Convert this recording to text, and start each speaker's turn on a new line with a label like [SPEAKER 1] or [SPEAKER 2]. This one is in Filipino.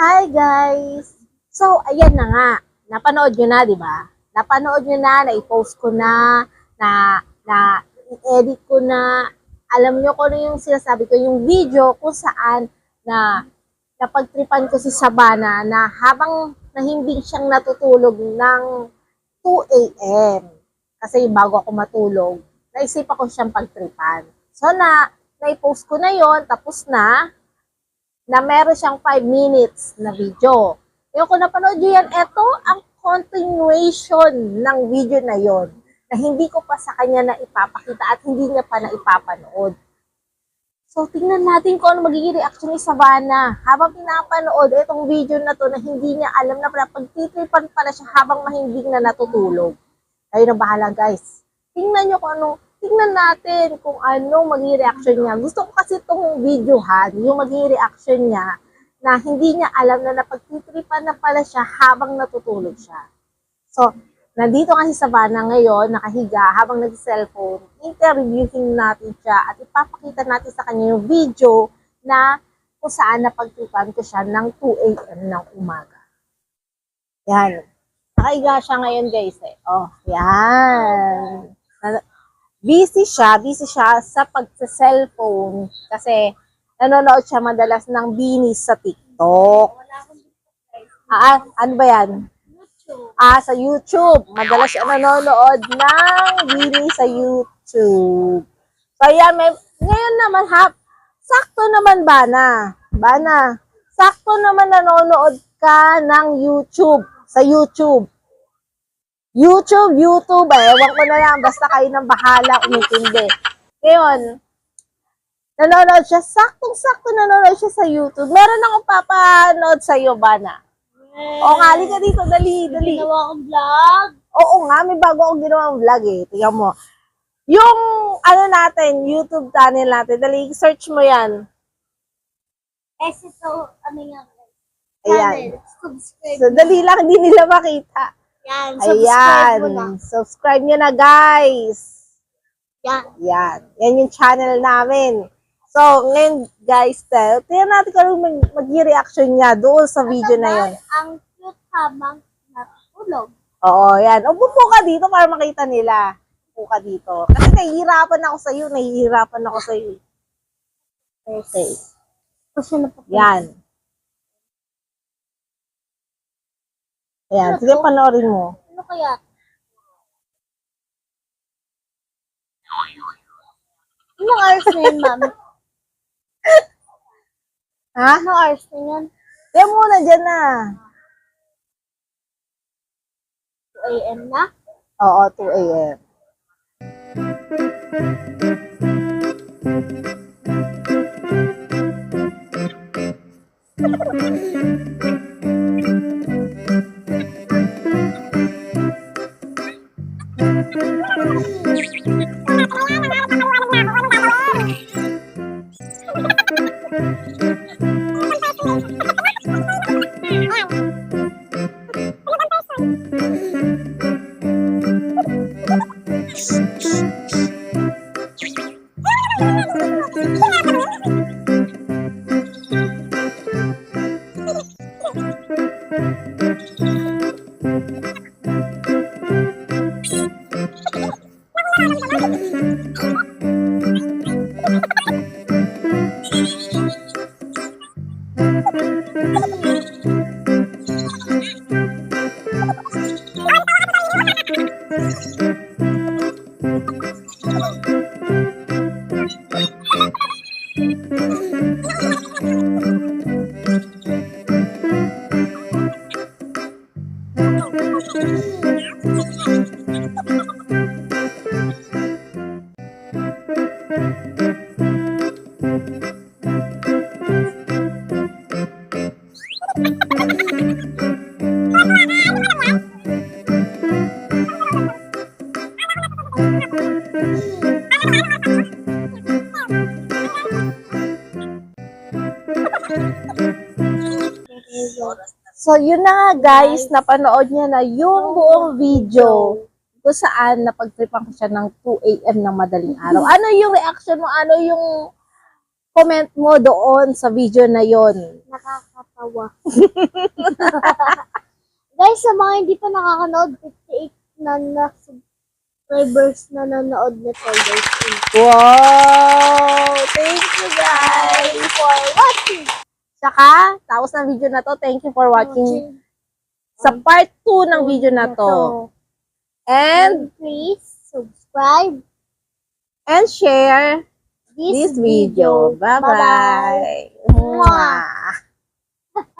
[SPEAKER 1] Hi guys! So, ayan na nga. Napanood nyo na, di ba? Napanood nyo na, na-post ko na, na, na, i-edit ko na. Alam nyo kung ano yung sinasabi ko, yung video kung saan na napagtripan ko si Sabana na habang nahimbing siyang natutulog ng 2 a.m. Kasi bago ako matulog, naisip ako siyang pagtripan. So na, na-post ko na yon tapos na, na meron siyang 5 minutes na video. Yung kung napanood yan, ito ang continuation ng video na yon na hindi ko pa sa kanya na ipapakita at hindi niya pa na ipapanood. So, tingnan natin kung ano magiging reaction ni Savannah habang pinapanood itong video na to na hindi niya alam na pala pagtitripan pala siya habang mahimbing na natutulog. Kayo na bahala guys. Tingnan nyo kung ano, tingnan natin kung ano magiging reaction niya. Gusto ko kasi itong videohan, yung magiging reaction niya na hindi niya alam na napagtitripan na pala siya habang natutulog siya. So, nandito nga si Savannah ngayon, nakahiga, habang nag-cellphone, interviewin natin siya at ipapakita natin sa kanya yung video na kung saan napagtripan ko siya ng 2 a.m. ng umaga. Yan. Nakahiga siya ngayon guys eh. Oh, yan. Na- Busy siya, busy siya sa pagsa-cellphone kasi nanonood siya madalas ng binis sa TikTok. Ah, ano ba yan? Ah, sa YouTube. Madalas siya nanonood ng Winnie sa YouTube. So, ayan, may, ngayon naman, hap, sakto naman, Bana. Bana, sakto naman nanonood ka ng YouTube, sa YouTube. YouTube, YouTube, eh, ewan ko na lang, basta kayo nang bahala umintindi. Ngayon, nanonood siya, saktong-sakto nanonood siya sa YouTube. Meron akong papanood sa iyo, Bana. O nga, halika dito, dali, dali.
[SPEAKER 2] Ginawa kong vlog.
[SPEAKER 1] Oo nga, may bago akong ginawang vlog eh. Tingnan mo. Yung, ano natin, YouTube channel natin, dali, search mo yan.
[SPEAKER 2] Eh, ito, ano nga,
[SPEAKER 1] Ayan.
[SPEAKER 2] Subscribe.
[SPEAKER 1] So, dali lang, hindi nila makita.
[SPEAKER 2] Yan, subscribe mo na.
[SPEAKER 1] Ayan. Subscribe nyo na, guys.
[SPEAKER 2] Yan.
[SPEAKER 1] Yan. Yan yung channel namin. So, ngayon, guys, tel, tingnan natin kung mag- mag-reaction niya doon sa video na yon.
[SPEAKER 2] Ang cute habang natulog.
[SPEAKER 1] Oo, yan. Umupo ka dito para makita nila. Umupo ka dito. Kasi nahihirapan ako sa iyo, nahihirapan ako sa iyo. Okay.
[SPEAKER 2] Kasi na pa.
[SPEAKER 1] Yan. Ayan, sige panoorin mo.
[SPEAKER 2] Ano kaya? Ilang hours na yun, ma'am?
[SPEAKER 1] Ha?
[SPEAKER 2] Ilang hours na yan?
[SPEAKER 1] Kaya muna dyan na.
[SPEAKER 2] 2 a.m. na?
[SPEAKER 1] Oo, 2 a.m. Thank you. 我走。So, yun na nga guys, napanood niya na yung buong video kung saan napagtripan ko siya ng 2 a.m. ng madaling araw. Ano yung reaction mo? Ano yung comment mo doon sa video na yon?
[SPEAKER 2] Nakakatawa. tawa. Guys, sa mga hindi pa nakakanood, 58 na na subscribers na nanood nito, guys.
[SPEAKER 1] Wow! Thank you guys!
[SPEAKER 2] For watching!
[SPEAKER 1] Tsaka, tapos ng video na to, thank you for watching sa part 2 ng video na to. And,
[SPEAKER 2] please subscribe
[SPEAKER 1] and share
[SPEAKER 2] this,
[SPEAKER 1] this video. Bye-bye! Mwah!